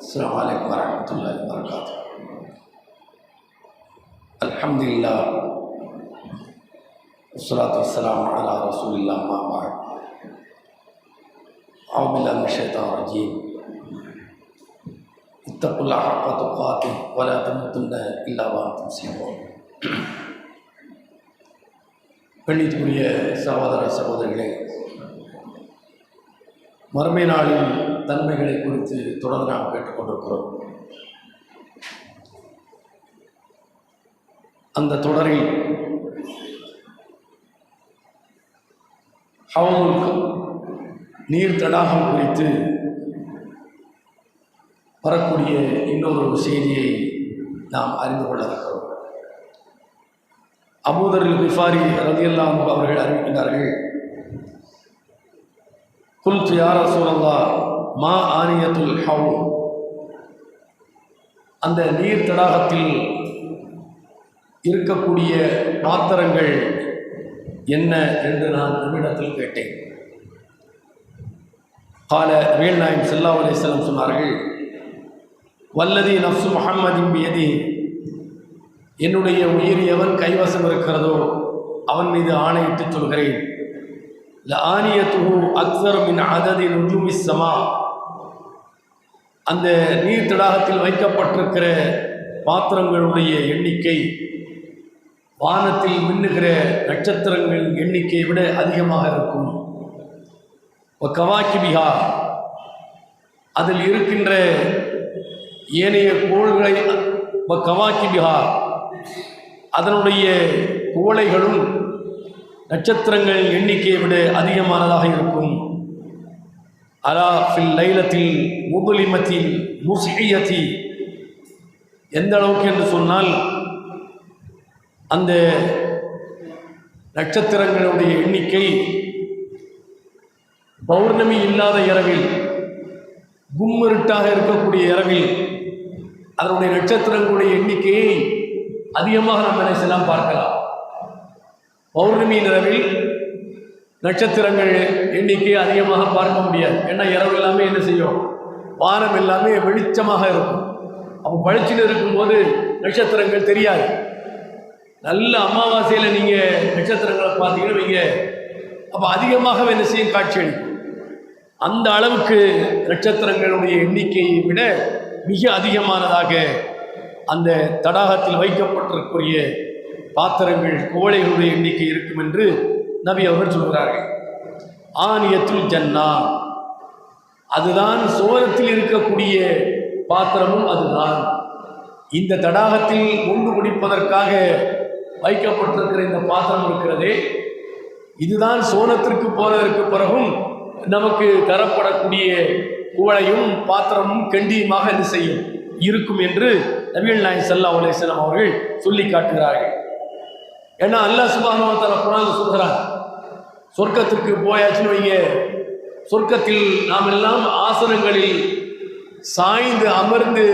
السلام عليكم ورحمة الله وبركاته الحمد لله والصلاة والسلام على رسول الله ما بعد أعوذ بالله من الشيطان الرجيم اتقوا الله حق تقاته ولا تموتن إلا وأنتم مسلمون கண்ணியத்துக்குரிய சகோதர சகோதரிகளே மறுமை நாளின் தன்மைகளை குறித்து தொடர்ந்து நாம் கேட்டுக்கொண்டிருக்கிறோம். அந்த தொடரில் ஹவுல் நீர் தடாகம் குறித்து வரக்கூடிய இன்னொரு செய்தியை நாம் அறிந்து கொள்ள இருக்கிறோம் அபூதரில் பிஃபாரி ரதியல்லாம் அவர்கள் அறிவிக்கின்றார்கள் குல்து யார சூழல்லா மா ஆனியத்துல் ஹவு அந்த நீர் தடாகத்தில் இருக்கக்கூடிய பாத்திரங்கள் என்ன என்று நான் நம்மிடத்தில் கேட்டேன். கால வேல்நாயம் செல்லா அலிஸ்லாம் சொன்னார்கள் வல்லதி நப்சு முகம்மதின் பியதி என்னுடைய உயிர் எவன் கைவசம் இருக்கிறதோ அவன் மீது ஆணையிட்டு சொல்கிறேன். ஆனியத்துஹு அக்சர் மின் அததி நுஜுமி சமா அந்த நீர் தடாகத்தில் வைக்கப்பட்டிருக்கிற பாத்திரங்களுடைய எண்ணிக்கை வானத்தில் மின்னுகிற நட்சத்திரங்களின் எண்ணிக்கையை விட அதிகமாக இருக்கும். கவாக்கி பிஹா. அதில் இருக்கின்ற ஏனைய கோள்களை கவாக்கி பிஹா. அதனுடைய கோளைகளும் நட்சத்திரங்கள் எண்ணிக்கையை விட அதிகமானதாக இருக்கும். அலா ஃபில் லைலத்தில் முதுலிமத்தில் முஸ்ஹியத்தி எந்த அளவுக்கு என்று சொன்னால் அந்த நட்சத்திரங்களுடைய எண்ணிக்கை பௌர்ணமி இல்லாத இரவில் கும்மிருட்டாக இருக்கக்கூடிய இரவில் அதனுடைய நட்சத்திரங்களுடைய எண்ணிக்கையை அதிகமாக நம்ம நினைச்செல்லாம் பார்க்கலாம். பௌர்ணமி நிலவில் நட்சத்திரங்கள் எண்ணிக்கை அதிகமாக பார்க்க முடியாது. ஏன்னா இரவு எல்லாமே என்ன செய்யும்? வானம் எல்லாமே வெளிச்சமாக இருக்கும். அப்போ பளிச்சுன்னு இருக்கும்போது நட்சத்திரங்கள் தெரியாது. நல்ல அமாவாசையில் நீங்கள் நட்சத்திரங்களை பார்த்தீங்கன்னா வைங்க. அப்போ அதிகமாக என்ன செய்யும்? காட்சி அளிக்கும். அந்த அளவுக்கு நட்சத்திரங்களுடைய எண்ணிக்கையை விட மிக அதிகமானதாக அந்த தடாகத்தில் வைக்கப்பட்டிருக்கூடிய பாத்திரங்கள் குவளைகளுடைய எண்ணிக்கை இருக்கும் என்று நபி அவர்கள் சொல்கிறார்கள். ஆனியத்துல் ஜன்னா. அதுதான் சோரத்தில் இருக்கக்கூடிய பாத்திரமும் அதுதான். இந்த தடாகத்தில் ஒன்று குடிப்பதற்காக வைக்கப்பட்டிருக்கிற இந்த பாத்திரம் இருக்கிறதே இதுதான் சோனத்திற்கு போனதற்கு பிறகும் நமக்கு தரப்படக்கூடிய குவளையும் பாத்திரமும் கண்டியுமாக இது செய்யும் இருக்கும் என்று நபிகள் நாயன் சல்லா அலிஸ்லாம் அவர்கள் சொல்லி காட்டுகிறார்கள். ஏன்னா அல்லாஹ் சுபானவத்தால குரான் சொல்கிறான் சொர்க்கத்திற்கு போயாச்சுன்னு வைங்க. சொர்க்கத்தில் நாம் எல்லாம் ஆசனங்களில் சாய்ந்து அமர்ந்து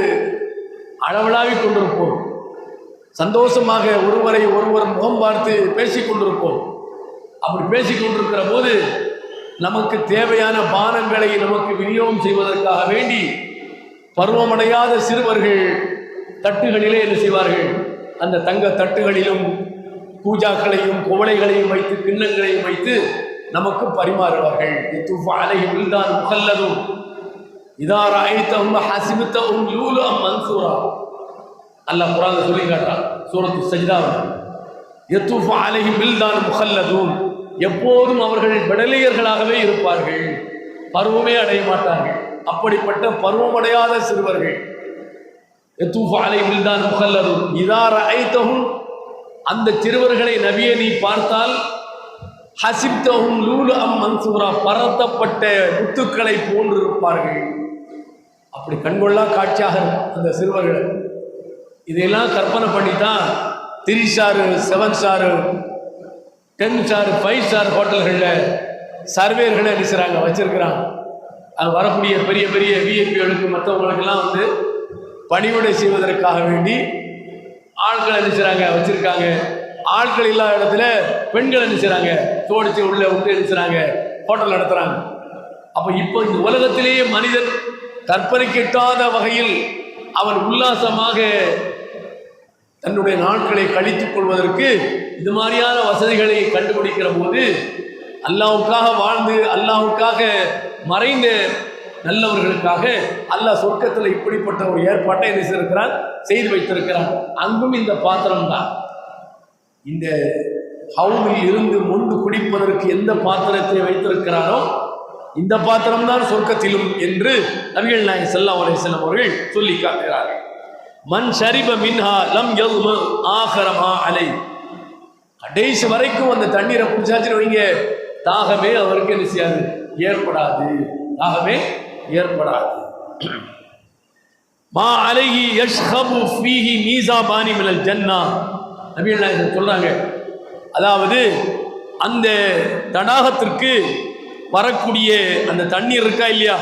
அளவலாவி கொண்டிருப்போம். சந்தோஷமாக ஒருவரை ஒருவர் முகம் பார்த்து பேசிக் கொண்டிருப்போம். அப்படி பேசிக் கொண்டிருக்கிற போது நமக்கு தேவையான பானங்களை நமக்கு விநியோகம் செய்வதற்காக வேண்டி பருவமடையாத சிறுவர்கள் தட்டுகளிலே என்ன செய்வார்கள்? அந்த தங்க தட்டுகளிலும் பூஜாக்களையும் குவளைகளையும் வைத்து கிண்ணங்களையும் வைத்து நமக்கு பரிமாறுவார்கள். அலையும் முகல்லதும். இதார் ஆயித்தவும் ஹசிமித்தவும் லூலு அம் மன்சூரா. அல்லாஹ் குரான் சொல்லி காட்டான் சூரத்து சஜிதாவில். எத்துஃபா அலைஹிம் வில்தான் முகல்லதும். எப்போதும் அவர்கள் விடலியர்களாகவே இருப்பார்கள். பருவமே அடைய மாட்டார்கள். அப்படிப்பட்ட பருவமடையாத சிறுவர்கள். எத்துஃபா அலைஹிம் வில்தான் முகல்லதும். இதார் ஐத்தவும் அந்த சிறுவர்களை நபியை நீ பார்த்தால் ஹசிப்தஹும் லூலு அம் மன்சூரா பரத்தப்பட்ட முத்துக்களை போன்று இருப்பார்கள் அப்படி கண்கொள்ளா காட்சியாக இருக்கும் அந்த சிறுவர்கள். இதையெல்லாம் கற்பனை பண்ணி தான் three star seven star ten star five star ஹோட்டல்களில் சர்வேர்களை என்ன செய்கிறாங்க வச்சுருக்கிறாங்க. அது வரக்கூடிய பெரிய பெரிய விஐபிகளுக்கு மற்றவங்களுக்கெல்லாம் வந்து பணிவிடை செய்வதற்காக வேண்டி ஆட்கள் என்ன செய்கிறாங்க வச்சுருக்காங்க. ஆட்கள் இல்லாத இடத்துல பெண்கள் என்ன செய்கிறாங்க தோடிச்சு உள்ளே விட்டு என்ன செய்கிறாங்க ஹோட்டல் நடத்துகிறாங்க அப்ப இப்போ இந்த உலகத்திலேயே மனிதன் கற்பனை கெட்டாத வகையில் அவன் உல்லாசமாக தன்னுடைய நாட்களை கழித்துக் கொள்வதற்கு இது மாதிரியான வசதிகளை கண்டுபிடிக்கிற போது அல்லாவுக்காக வாழ்ந்து அல்லாவுக்காக மறைந்த நல்லவர்களுக்காக அல்லாஹ் சொர்க்கத்தில் இப்படிப்பட்ட ஒரு ஏற்பாட்டை என்ன செய்திருக்கிறான்? செய்து வைத்திருக்கிறான். அங்கும் இந்த பாத்திரம் தான் இந்த ஹவுலில் இருந்து முண்டு குடிப்பதற்கு எந்த பாத்திரத்தை வைத்திருக்கிறாரோ இந்த பாத்திரம்தான் சொர்க்கத்திலும் என்று நபிகள் நாயகம் செல்லா அலைஹி செல்லம் அவர்கள் சொல்லி காட்டுகிறார்கள். மண் ஷரிப மின்ஹா லம் யல்மு ஆகரமா அலை. கடைசி வரைக்கும் அந்த தண்ணீரை குடிச்சாச்சுன்னு வைங்க. தாகமே அவருக்கு என்ன செய்யாது? ஏற்படாது. தாகமே ஏற்படாது. மா அலகி யஷ்ஹபு ஃபீஹி மீசாபானி மிலல் ஜன்னா. நபிகள் நாயகம் சொல்கிறாங்க அதாவது அந்த தடாகத்திற்கு வரக்கூடிய அந்த தண்ணீர் இருக்கா இல்லையா?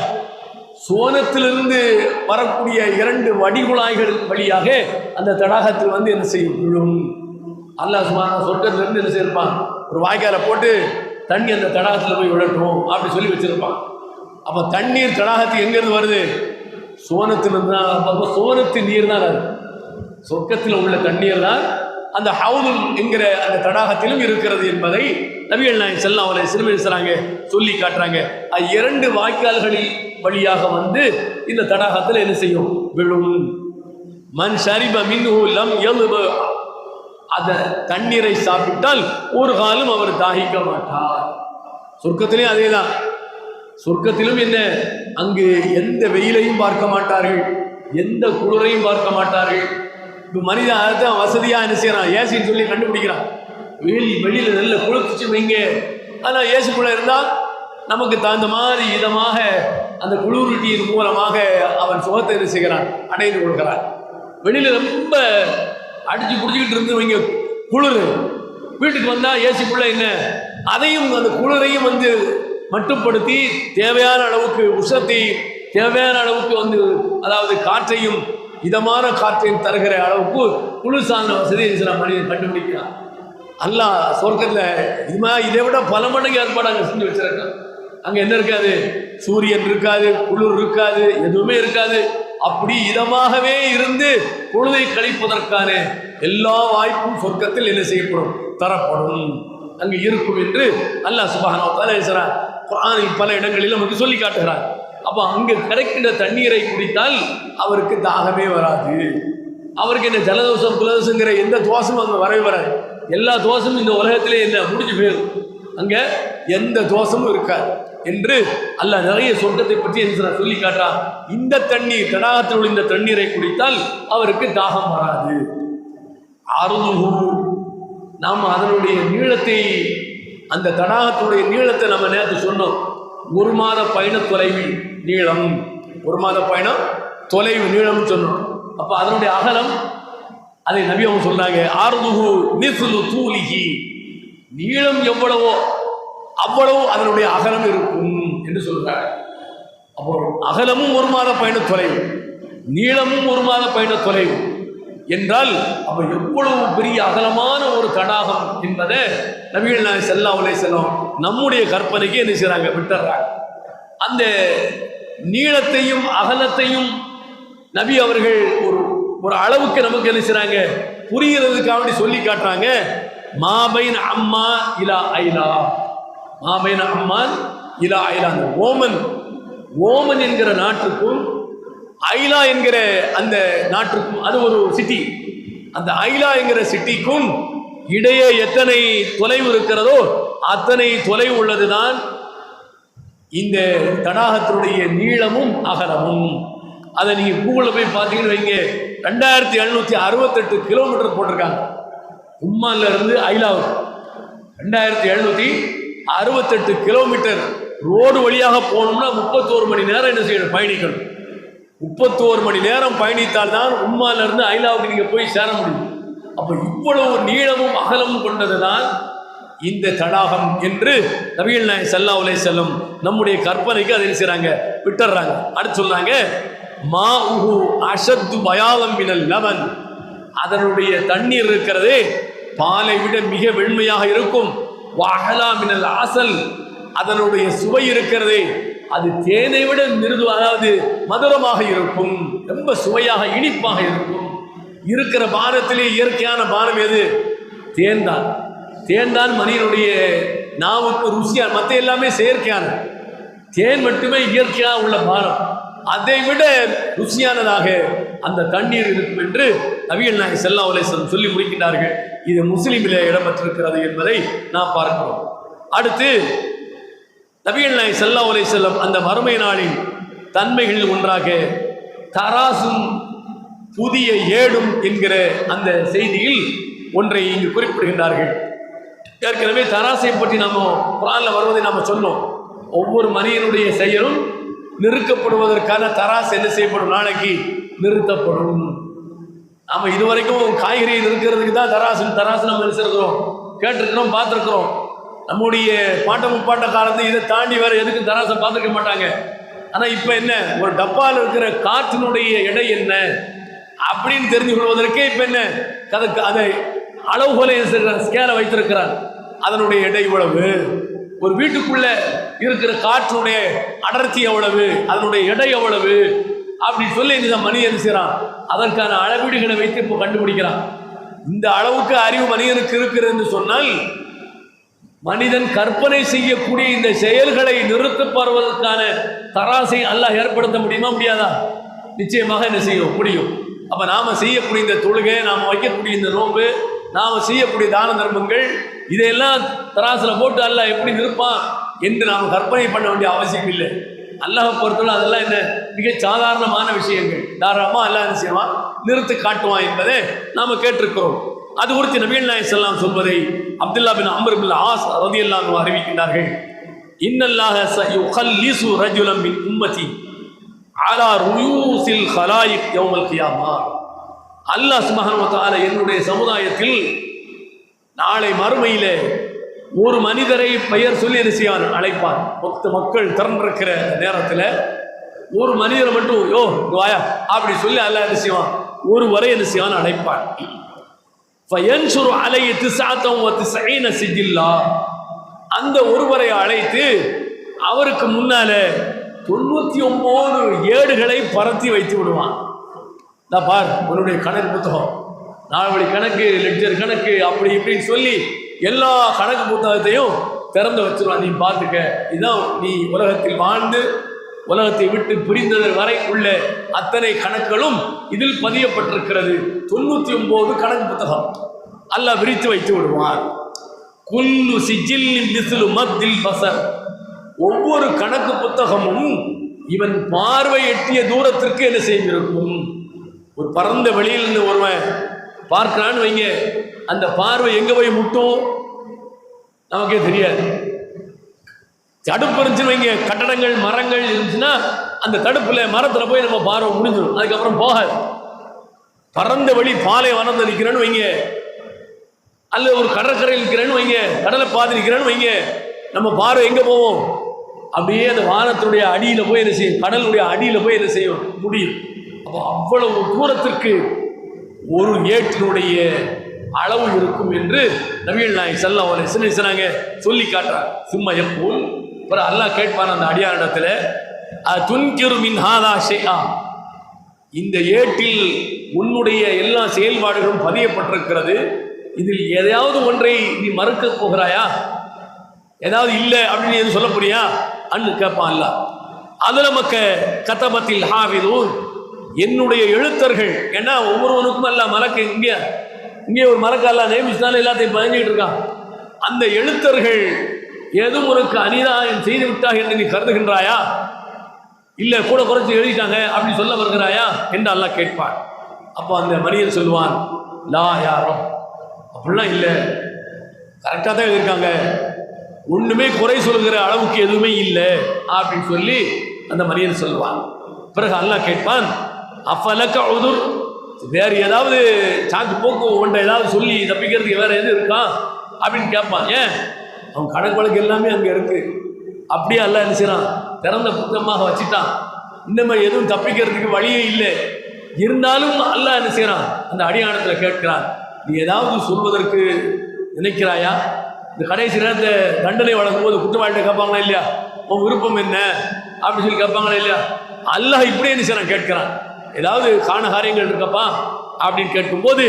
சோனத்திலிருந்து வரக்கூடிய இரண்டு வடிகுழாய்கள் வழியாக அந்த தடாகத்தில் வந்து என்ன செய்யும்? விழும். அல்லா சுமான சொர்க்கத்திலிருந்து என்ன செய்யிருப்பான் ஒரு வாய்க்கால போட்டு தண்ணி அந்த தடாகத்தில் போய் விழட்டும் அப்படின்னு சொல்லி வச்சுருப்பான். அப்போ தண்ணீர் தடாகத்துக்கு எங்கேருந்து வருது? சோனத்திலிருந்து தான். அப்போ சோனத்து நீர் தான் அது. சொர்க்கத்தில் உள்ள தண்ணீர் தான். அந்த ஹவுதுல் என்கிற அந்த தடாகத்திலும் இருக்கிறது என்பதை நபிகள் நாயகம் செல்லம் அவரை சிறுமிசுறாங்க சொல்லி காட்டுறாங்க. அது இரண்டு வாய்க்கால்களில் வழியாக வந்து இந்த தடாகத்தில் என்ன செய்யும்? விழும். மண் ஷரிப மின்ஹு லம் யலுப அந்த தண்ணீரை சாப்பிட்டால் ஒரு காலம் அவர் தாகிக்க மாட்டார். சொர்க்கத்திலே அதே தான் சொர்க்கத்திலும் என்ன? அங்கு எந்த வெயிலையும் பார்க்க மாட்டார்கள். எந்த குளிரையும் பார்க்க மாட்டார்கள். இப்போ மனிதன் அதுதான் வசதியாக என்ன செய்யறான்? ஏசின்னு சொல்லி கண்டுபிடிக்கிறான். வெயில் வெளியில் நல்ல குளிர்ச்சி வைங்க. ஆனால் ஏசிக்குள்ளே இருந்தால் நமக்கு தகுந்த மாதிரி இதமாக அந்த குளிரூட்டியின் மூலமாக அவன் சுகத்தை என்ன செய்கிறான்? அடைந்து கொள்கிறான். வெளியில் ரொம்ப அடிச்சு பிடிச்சிக்கிட்டு இருந்து வைங்க. குளிர். வீட்டுக்கு வந்தால் ஏசிக்குள்ளே என்ன? அதையும் அந்த குளிரையும் வந்து மட்டுப்படுத்தி தேவையான அளவுக்கு உஷத்தை தேவையான அளவுக்கு வந்து அதாவது காற்றையும் இதமான காற்றையும் தருகிற அளவுக்கு குளிர்சாதன வசதி சில மனிதன் கண்டுபிடிக்கிறான் அல்லாஹ் சொர்க்கத்தில் இது மாதிரி இதை விட பல மடங்கு ஏற்பாடு அங்கே செஞ்சு வச்சிருக்கான் அங்கே என்ன இருக்காது? சூரியன் இருக்காது குளிர் இருக்காது எதுவுமே இருக்காது. அப்படி இதமாகவே இருந்து பொழுதை கழிப்பதற்கான எல்லா வாய்ப்பும் சொர்க்கத்தில் என்ன செய்யப்படும்? தரப்படும். அங்கு இருக்கும் என்று அல்லாஹ் சுபஹானவத்தால எழுதுகிறார் குரானில் பல இடங்களில் நமக்கு சொல்லி காட்டுகிறார். அப்போ அங்கு கிடைக்கின்ற தண்ணீரை குடித்தால் அவருக்கு தாகமே வராது. அவருக்கு என்ன ஜலதோஷம் குலதோஷங்கிற எந்த தோஷமும் அங்கே வரவே வராது. எல்லா தோஷமும் இந்த உலகத்திலே என்ன முடிஞ்சு போயிடும். அங்கே எந்த தோஷமும் இருக்காது. என்று அல்ல நிறைய சொர்க்கத்தை பற்றி என்ன சொல்லி காட்டுறான். இந்த தண்ணீர் தடாகத்தில் உள்ள இந்த தண்ணீரை குடித்தால் அவருக்கு தாகம் வராது. அருதுகு நாம் அதனுடைய நீளத்தை அந்த தடாகத்துடைய நீளத்தை நம்ம நேற்று சொன்னோம். ஒரு மாத பயண தொலைவு நீளம். ஒரு மாத பயணம் தொலைவு நீளம்னு சொன்னோம். அப்போ அதனுடைய அகலம் அதை நபி அவங்க சொன்னாங்க ஆறுதுகு மிஸ்லு தூலிகி நீளம் எவ்வளவோ அவ்வளவு அதனுடைய அகலம் இருக்கும் என்று சொல்கிறார் அப்போ அகலமும் ஒரு மாத பயண தொலைவு நீளமும் ஒரு மாத பயண தொலைவு. என்றால் அவள் எவ்வளவு பெரிய அகலமான ஒரு தடாகம் என்பதை நபிகள் நாய் செல்லா அலைஹி செல்லம் நம்முடைய கற்பனைக்கு என்ன செய்கிறாங்க விட்டுறாங்க. அந்த நீளத்தையும் அகலத்தையும் நபி அவர்கள் ஒரு ஒரு அளவுக்கு நமக்கு என்ன செய்கிறாங்க புரிகிறதுக்காக வேண்டி சொல்லி காட்டுறாங்க. மாபைன் அம்மா இலா ஐலா. மாபைன் அம்மா இலா ஐலா. அந்த ஓமன் ஓமன் என்கிற நாட்டுக்கும் ஐலா என்கிற அந்த நாட்டுக்கும் அது ஒரு சிட்டி அந்த ஐலா என்கிற சிட்டிக்கும் இடையே எத்தனை தொலைவு இருக்கிறதோ அத்தனை தொலைவு உள்ளதுதான் இந்த தடாகத்தினுடைய நீளமும் அகலமும். அதை நீங்கள் கூகுளில் போய் பார்த்தீங்கன்னு வைங்க. ரெண்டாயிரத்தி எழுநூற்றி அறுபத்தெட்டு கிலோமீட்டர் போட்டிருக்காங்க. உம்மான்ல இருந்து ஐலாவுக்கு ரெண்டாயிரத்தி எழுநூற்றி அறுபத்தெட்டு கிலோமீட்டர் ரோடு வழியாக போகணும்னா முப்பத்தோரு மணி நேரம் என்ன செய்யணும்? பயணிக்கணும். முப்பத்தோரு மணி நேரம் பயணித்தால் தான் இருந்து ஐலாவுக்கு நீங்கள் போய் சேர முடியும். அப்போ இவ்வளவு நீளமும் அகலமும் கொண்டது தான் இந்த தடாகம் என்று நபிகள் நாயகம் சல்லா அலைஹி செல்லும் நம்முடைய கற்பனைக்கு அதை செய்கிறாங்க விட்டுடுறாங்க. விட்டுறாங்க அடுத்து சொல்றாங்க மா உஹு அஷத்து பயாலம் மினல் லவன் அதனுடைய தண்ணீர் இருக்கிறதே பாலை விட மிக வெண்மையாக இருக்கும். வஹலா மினல் ஆசல். அதனுடைய சுவை இருக்கிறதே அது தேனை விட மிருது அதாவது மதுரமாக இருக்கும் ரொம்ப சுவையாக இனிப்பாக இருக்கும். இருக்கிற பானத்திலே இயற்கையான பானம் எது? தேன் தான் தேன் தான் மனிதனுடைய நாவுக்கு ருசியா மற்ற எல்லாமே செயற்கையான தேன் மட்டுமே இயற்கையாக உள்ள பானம். அதை விட ருசியானதாக அந்த தண்ணீர் இருக்கும் என்று நவியல் நாயக் செல்லா உலேசன் சொல்லி முடிக்கின்றார்கள். இது முஸ்லீமிலே இடம்பெற்றிருக்கிறது என்பதை நாம் பார்க்கிறோம். அடுத்து நபிகள் நாய் செல்லா உலை செல்லம் அந்த மறுமை நாளின் தன்மைகளில் ஒன்றாக தராசும் புதிய ஏடும் என்கிற அந்த செய்தியில் ஒன்றை இங்கு குறிப்பிடுகின்றார்கள். ஏற்கனவே தராசை பற்றி நாம குரானில் வருவதை நாம் சொன்னோம். ஒவ்வொரு மனிதனுடைய செயலும் நிறுக்கப்படுவதற்கான தராசு என்ன செய்யப்படும்? நாளைக்கு நிறுத்தப்படும். நாம் இதுவரைக்கும் காய்கறியை நிறுக்கிறதுக்கு தான் தராசு தராசு நம்ம நினைச்சிருக்கிறோம். கேட்டிருக்கிறோம் பார்த்துருக்குறோம். நம்முடைய பாட்ட முப்பாட்ட காலத்து இதை தாண்டி வேறு எதுக்கும் தராசை பார்த்துருக்க மாட்டாங்க. ஆனால் இப்போ என்ன? ஒரு டப்பாவில் இருக்கிற காற்றினுடைய எடை என்ன? அப்படின்னு தெரிஞ்சு கொள்வதற்கே இப்போ என்ன? அதை அதை அளவுகோலை ஸ்கேலை வைத்திருக்கிறார். அதனுடைய எடை இவ்வளவு ஒரு வீட்டுக்குள்ள இருக்கிற காற்றினுடைய அடர்த்தி எவ்வளவு? அதனுடைய எடை எவ்வளவு? அப்படி சொல்லி இந்த மனிதன் செய்கிறான் அதற்கான அளவீடுகளை வைத்து இப்போ கண்டுபிடிக்கிறான். இந்த அளவுக்கு அறிவு மனிதனுக்கு இருக்கிறது சொன்னால் மனிதன் கற்பனை செய்யக்கூடிய இந்த செயல்களை நிறுத்தப்படுவதற்கான தராசை அல்லாஹ் ஏற்படுத்த முடியுமா முடியாதா? நிச்சயமாக என்ன செய்யும்? முடியும். அப்போ நாம் செய்யக்கூடிய இந்த தொழுகை நாம் வைக்கக்கூடிய இந்த நோன்பு நாம் செய்யக்கூடிய தான தர்மங்கள் இதையெல்லாம் தராசில் போட்டு அல்லாஹ் எப்படி நிற்பான் என்று நாம் கற்பனை பண்ண வேண்டிய அவசியம் இல்லை. அல்லாஹ் பொறுத்தவரை அதெல்லாம் என்ன? மிக சாதாரணமான விஷயங்கள். தாராளமாக அல்லாஹ் என்ன செய்வான்? நிறுத்து காட்டுவான் என்பதை நாம் கேட்டிருக்கிறோம். அது குறித்து நபீல் நாயக் ஸல்லல்லாஹு சொல்வதை அப்துல்லா பின் அம்பர் பின் ஆஸ் ரதியல்லாஹு அறிவிக்கின்றார்கள். இன்னல்லாஹ சயுகல்லிசு ரஜுலம் மின் உம்மதி அலா ருயூசில் ஹலாயிக் யௌமல் கியாமா. அல்லாஹ் சுமஹன் என்னுடைய சமுதாயத்தில் நாளை மறுமையிலே ஒரு மனிதரை பெயர் சொல்லி என்ன அழைப்பான் மொத்த மக்கள் திரண்டிருக்கிற நேரத்தில் ஒரு மனிதரை மட்டும் யோ வாயா அப்படி சொல்லி அல்ல ரிசிவான் ஒரு வரை ரிசியான் அழைப்பான். ஃபயன்சுரு அலை திசாத்தம் திசைன சிஜில்லா. அந்த ஒருவரை அழைத்து அவருக்கு முன்னால தொண்ணூத்தி ஒன்பது ஏடுகளை பரத்தி வைத்து விடுவான். நான் பார் உன்னுடைய கணக்கு புத்தகம். நாலு கணக்கு லெட்ஜர் கணக்கு அப்படி இப்படின்னு சொல்லி எல்லா கணக்கு புத்தகத்தையும் திறந்து வச்சிருவான். நீ பார்த்துக்க இதான் நீ உலகத்தில் வாழ்ந்து உலகத்தை விட்டு பிரிந்தது வரை உள்ள அத்தனை கணக்குகளும் இதில் பதியப்பட்டிருக்கிறது. தொண்ணூத்தி ஒன்பது கணக்கு புத்தகம். அல்ல விரித்து வைத்து விடுவார் குல்லு சிஜில் மிஸ்லு மத்தில் பசர் ஒவ்வொரு கணக்கு புத்தகமும் இவன் பார்வை எட்டிய தூரத்திற்கு என்ன செய்திருக்கும்? ஒரு பரந்த வெளியிலிருந்து ஒருவன் பார்க்கிறான்னு வைங்க. அந்த பார்வை எங்கே போய் முட்டும்? நமக்கே தெரியாது. தடுப்பு இருந்துச்சுன்னு வைங்க. கட்டடங்கள் மரங்கள் இருந்துச்சுன்னா அந்த தடுப்புல மரத்தில் போய் நம்ம பார்வை முடிஞ்சிடும். அதுக்கப்புறம் போகாது. பறந்த வழி பாலை வனந்து நிற்கிறேன்னு வைங்க. அல்ல ஒரு கடற்கரையில் இருக்கிறேன்னு வைங்க. கடலை பாதி நிற்கிறேன்னு வைங்க. நம்ம பார்வை எங்கே போவோம்? அப்படியே அந்த வானத்துடைய அடியில் போய் என்ன செய்யும்? கடலுடைய அடியில் போய் என்ன செய்யும்? முடியும். அப்போ அவ்வளவு தூரத்திற்கு ஒரு ஏற்றினுடைய அளவு இருக்கும் என்று நவீன் நாய் செல்ல அவரை சின்ன சொல்லி காட்டுறார் சும்மா போல் அப்புறம் அல்லாஹ் கேட்பான் அந்த அடியாரிடத்துல துன்கிரு மின்ஹாதா ஷேஆ. இந்த ஏட்டில் உன்னுடைய எல்லா செயல்பாடுகளும் பதியப்பட்டிருக்கிறது. இதில் எதையாவது ஒன்றை நீ மறுக்க போகிறாயா? ஏதாவது இல்லை அப்படின்னு எதுவும் சொல்ல அன்னு கேட்பான் அல்ல அதில் மக்க கத்தபத்தில் ஹாவிதூன் என்னுடைய எழுத்தர்கள் ஏன்னா ஒவ்வொருவனுக்கும் அல்ல மலக்க இங்கே இங்கே ஒரு மலக்க அல்ல நியமிச்சுனால எல்லாத்தையும் பதிஞ்சிக்கிட்டு இருக்கான். அந்த எழுத்தர்கள் ஏதும் உனக்கு அநியாயம் செய்து விட்டாய் என்று நீ கருதுகின்றாயா? இல்லை கூட குறைச்சி எழுதிட்டாங்க அப்படி சொல்ல வருகிறாயா? என்று அல்லாஹ் கேட்பான். அப்போ அந்த மனிதன் சொல்லுவான் லா யாரும் அப்படிலாம் இல்லை. கரெக்டாக தான் எழுதியிருக்காங்க. ஒன்றுமே குறை சொல்கிற அளவுக்கு எதுவுமே இல்லை அப்படின்னு சொல்லி அந்த மனிதன் சொல்லுவான். பிறகு அல்லாஹ் கேட்பான் அஃபலக்க உதுர்? வேறு ஏதாவது சாக்கு போக்கு ஒன்றை ஏதாவது சொல்லி தப்பிக்கிறதுக்கு வேறு எது இருக்கா? அப்படின்னு கேட்பான். ஏன்? அவன் கணக்கு வழக்கு எல்லாமே அங்கே இருக்கு. அப்படியே அல்லாஹ் என்ன செய்கிறான் திறந்த புத்தமாக வச்சுட்டான். இந்த மாதிரி எதுவும் தப்பிக்கிறதுக்கு வழியே இல்லை. இருந்தாலும் அல்ல என்ன செய்கிறான் அந்த அடியானத்தில் கேட்கிறான் நீ ஏதாவது சொல்வதற்கு நினைக்கிறாயா? இந்த கடைசி நேரத்தில் தண்டனை வழங்கும் போது குற்றவாளிகிட்ட கேட்பாங்களா இல்லையா? உன் விருப்பம் என்ன? அப்படின்னு சொல்லி கேட்பாங்களா இல்லையா? அல்லாஹ் இப்படி என்ன செய்கிறான் கேட்கிறான் ஏதாவது காண காரியங்கள் இருக்கப்பா? அப்படின்னு கேட்கும்போது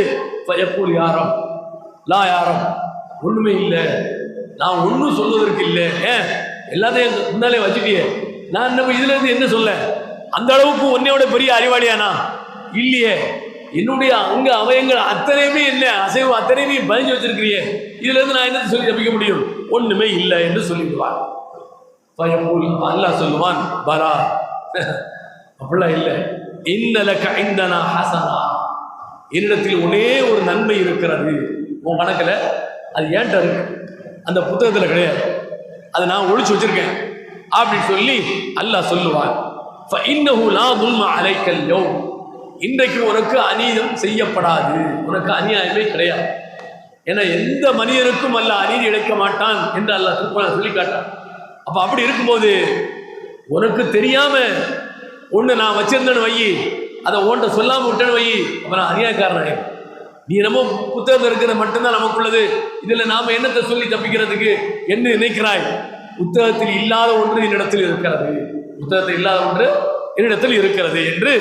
எப்பூர் யாரம் லா யாரம் ஒன்றுமே இல்லை. நான் ஒன்றும் சொல்வதற்கு இல்லை. ஏன் எல்லாத்தையும் முன்னாலே வச்சுட்டியே. நான் நம்ம இதுல இருந்து என்ன சொல்ல? அந்த அளவுக்கு உன்னையோட பெரிய அறிவாளியானா? இல்லையே. என்னுடைய அங்க அவயங்கள் அத்தனையுமே என்ன? அசைவு அத்தனையுமே பதிஞ்சு வச்சிருக்கிறியே. இதுல இருந்து நான் என்ன சொல்லி தப்பிக்க முடியும்? ஒண்ணுமே இல்லை என்று சொல்லிடுவான் பயப்பூல் அல்லாஹ் சொல்லுவான் பரா. அப்படிலாம் இல்லை. இன்னலக ஐந்தனா ஹசனா. என்னிடத்தில் ஒரே ஒரு நன்மை இருக்கிறது. உன் கணக்கில் அது ஏன்ட்ட இருக்கு? அந்த புத்தகத்தில் கிடையாது. அதை நான் ஒழிச்சு வச்சிருக்கேன். அப்படின்னு சொல்லி அல்லாஹ் சொல்லுவான். அலைக்கல்யோ இன்றைக்கு உனக்கு அநீதம் செய்யப்படாது. உனக்கு அநியாயமே கிடையாது. ஏன்னா எந்த மனிதனுக்கும் அல்ல அநீதி இழைக்க மாட்டான் என்று அல்லாஹ் திருப்பணம் சொல்லி காட்டான் அப்போ அப்படி இருக்கும்போது உனக்கு தெரியாம ஒன்று நான் வச்சிருந்தேன்னு வை அதை உன்ட்ட சொல்லாமல் விட்டேன்னு வை அப்போ நான் அநியாயக்காரனே நீ என்னமோ புத்தகத்தில் இருக்கிற மட்டும்தான் நமக்குள்ளது. இதில் நாம் என்னத்தை சொல்லி தப்பிக்கிறதுக்கு? என்ன நினைக்கிறாய்? புத்தகத்தில் இல்லாத ஒன்று என்னிடத்தில் இருக்கிறது. புத்தகத்தில் இல்லாத ஒன்று என்னிடத்தில் இருக்கிறது என்று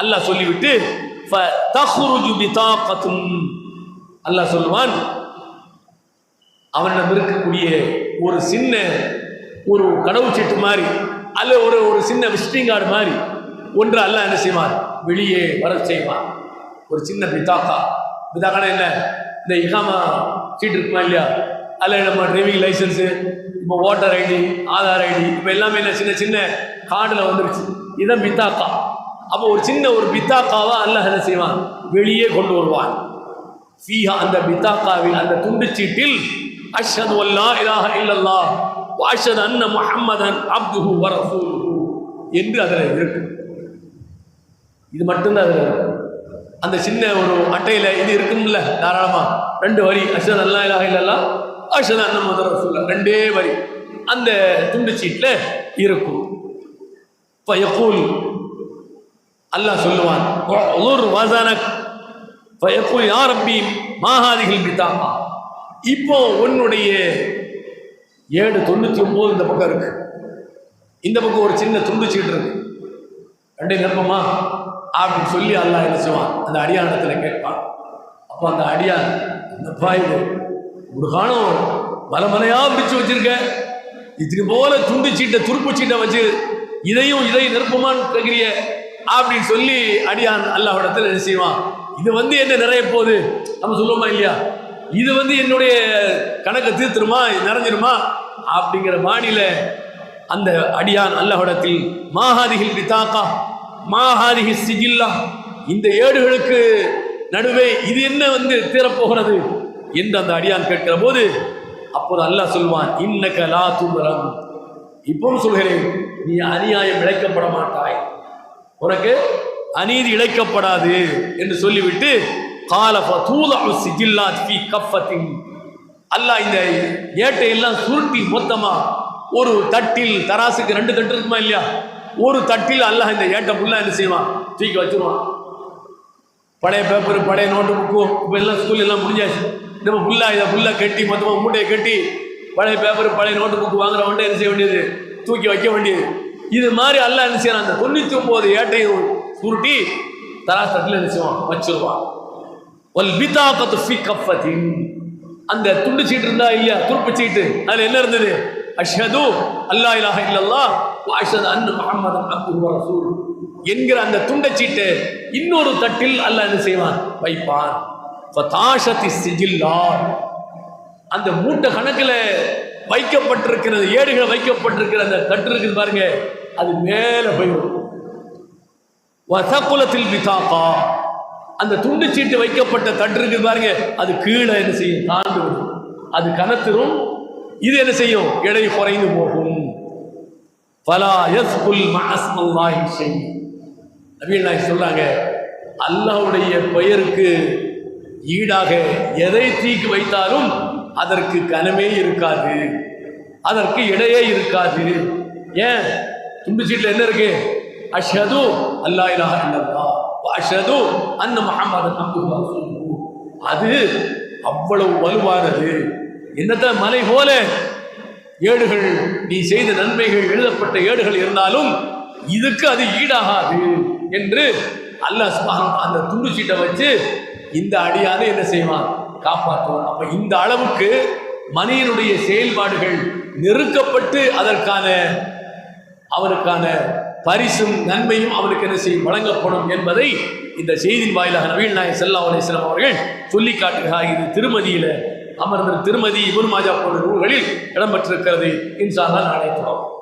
அல்லாஹ் சொல்லிவிட்டு அல்லாஹ் சொல்லுவான் அவனிடம் இருக்கக்கூடிய ஒரு சின்ன ஒரு கடவுச்சீட்டு மாதிரி அல்ல ஒரு ஒரு சின்ன விசிட்டிங் கார்டு மாதிரி ஒன்று அல்லாஹ் என்ன செய்வான்? வெளியே வர செய்வான். ஒரு சின்ன பித்தாக்கா பித்தாக்கான என்ன? இந்த இகாமா சீட் இருக்குமா இல்லையா? அல்ல நம்ம டிரைவிங் லைசன்ஸு இப்போ ஓட்டர் ஐடி ஆதார் ஐடி இப்போ எல்லாமே என்ன சின்ன சின்ன கார்டில் வந்துருச்சு. இதுதான் பித்தாக்கா. அப்போ ஒரு சின்ன ஒரு பித்தாக்காவை அல்லாஹ் என்ன செய்வான்? வெளியே கொண்டு வருவான். ஃபீஹா அந்த பித்தாக்காவில் அந்த துண்டுச்சீட்டில் அஷது அல்லா இலாஹ இல்லல்லா வாஷது அன்ன முஹம்மதன் அப்துஹு வ என்று அதில் இருக்கு. இது மட்டும்தான் அதில் இருக்கு. அந்த சின்ன ஒரு அட்டையில் இது இருக்கும்ல தாராளமாக ரெண்டு வரி. அஷத் அல்லா இலாஹ இல்லல்லா அஷத் அண்ணன் முஹம்மது சொல்ல ரெண்டே வரி. அந்த துண்டுச்சீட்டில் இருக்கும். ஃபயகூல் அல்லாஹ் சொல்லுவான் உர் வசனக் ஃபயகுல் யார் ரப்பி மாஹாதிகள் பித்தாக்கா இப்போ உன்னுடைய ஏழு தொண்ணூற்றி ஒம்பது இந்த பக்கம் இருக்கு. இந்த பக்கம் ஒரு சின்ன துண்டு சீட்டு இருக்கு. ரெண்டே நிரப்பமா? அப்படின்னு சொல்லி அல்லாஹ் என்ன செய்வான்? அந்த அடியானத்தில் கேட்பான். அப்போ அந்த அடியான் இந்த பாயுது ஒரு காலம் மலமலையாக பிடிச்சு வச்சிருக்க. இது போல துண்டு சீட்டை துருப்பு சீட்டை வச்சு இதையும் இதை நிரப்புமான்னு கேட்குறிய அப்படின்னு சொல்லி அடியான் அல்லாஹ்விடத்தில் என்ன செய்வான்? இது வந்து என்ன நிறைய போகுது? நம்ம சொல்லுவோமா இல்லையா? இது வந்து என்னுடைய கணக்கை தீர்த்துருமா? நிறைஞ்சிருமா? அப்படிங்கிற மாநில அந்த அடியான் அல்லாஹ்விடத்தில் மாஹாதிகள் பித்தாக்கா மாஹாதிகி சிஜில்லா இந்த ஏடுகளுக்கு நடுவே இது என்ன வந்து தீரப்போகிறது என்று அந்த அடியான் கேட்கிற போது அப்போது அல்லாஹ் சொல்வான் இன்னக்க லா தூங்குறம் இப்பவும் சொல்கிறேன் நீ அநியாயம் இழைக்கப்பட மாட்டாய். உனக்கு அநீதி இழைக்கப்படாது என்று சொல்லிவிட்டு கால ஃபதூலு சிஜில்லாத் ஃபீ கஃபத்தின். அல்லாஹ் இந்த ஏட்டை எல்லாம் சுருட்டி மொத்தமாக ஒரு தட்டில் தராசுக்கு ரெண்டு தட்டு இருக்குமா இல்லையா? ஒரு தட்டில் அல்லாஹ் இந்த ஏட்டை ஃபுல்லாக என்ன செய்வான்? தூக்கி வச்சிருவான். பழைய பேப்பர் பழைய நோட்டு புக்கு இப்போ எல்லாம் ஸ்கூல் எல்லாம் முடிஞ்சாச்சு. நம்ம ஃபுல்லாக இதை ஃபுல்லாக கட்டி மொத்தமாக மூட்டையை கட்டி பழைய பேப்பர் பழைய நோட்டு புக்கு வாங்குறவன்ட்டு என்ன செய்ய வேண்டியது? தூக்கி வைக்க வேண்டியது. இது மாதிரி அல்ல என்ன செய்யறான்? அந்த தொண்ணூற்றி ஒம்பது ஏட்டையும் சுருட்டி தராசு தட்டில் என்ன செய்வான்? வச்சிருவான். ஒல் பிதாகத்து ஃபி கஃபத்தின். அந்த துண்டு சீட்டு இருந்தா இல்லையா? துருப்பு சீட்டு. அதில் என்ன இருந்தது? அஷ்ஹது அல்லா இலாஹ வாஷது அன் அன்ன முஹம்மதன் அப்துஹு ரசூல் என்கிற அந்த துண்டச்சீட்டு இன்னொரு தட்டில் அல்ல என்ன செய்வான்? வைப்பான். ஃபதாஷத்தி சிஜில்லா. அந்த மூட்டை கணக்கில் வைக்கப்பட்டிருக்கிறது ஏடுகள் வைக்கப்பட்டிருக்கிற அந்த தட்டு இருக்குது பாருங்க அது மேலே போயிடும். வசகுலத்தில் பிதாக்கா அந்த துண்டு சீட்டு வைக்கப்பட்ட தட்டு இருக்குது பாருங்க அது கீழே என்ன செய்யும்? தாண்டு விடும். அது கனத்திரும் இது என்ன செய்யும்? எடை குறைந்து போகும். பலா யஸ்குல் மாஸ்மல்லாஹி செய் நபீல் நாயக் சொல்றாங்க அல்லாஹ்வுடைய பெயருக்கு ஈடாக எதை தீக்கு வைத்தாலும் அதற்கு கனமே இருக்காது அதற்கு இடையே இருக்காது. ஏன்? துண்டு சீட்டில் என்ன இருக்கு? அஷது அல்லா இலாஹ இல்லல்லாஹ் அஷது அஷ்ஹது அன்ன முஹம்மதன் அது அவ்வளவு வலுவானது. என்னத்த? மலை போல. ஏடுகள் நீ செய்த நன்மைகள் எழுதப்பட்ட ஏடுகள் இருந்தாலும் இதுக்கு அது ஈடாகாது என்று அல்லாஹ் சுப்ஹானஹு அந்த துண்டு சீட்டை வச்சு இந்த அடியானை என்ன செய்வான்? காப்பாற்றுவான். அப்போ இந்த அளவுக்கு மனிதனுடைய செயல்பாடுகள் நெருக்கப்பட்டு அதற்கான அவனுக்கான பரிசும் நன்மையும் அவனுக்கு என்ன செய்யும்? வழங்கப்படும் என்பதை இந்த செய்தியின் வாயிலாக நவீன் நாயக் செல்லா அலிஸ்லாம் அவர்கள் சொல்லி காட்டுகிறார் இது திருமதியில் அமர்ந்த திருமதி இபுன் மாஜா போன்ற நூல்களில் இடம்பெற்றிருக்கிறது. இன்ஷா தான் நாளை தொடரும்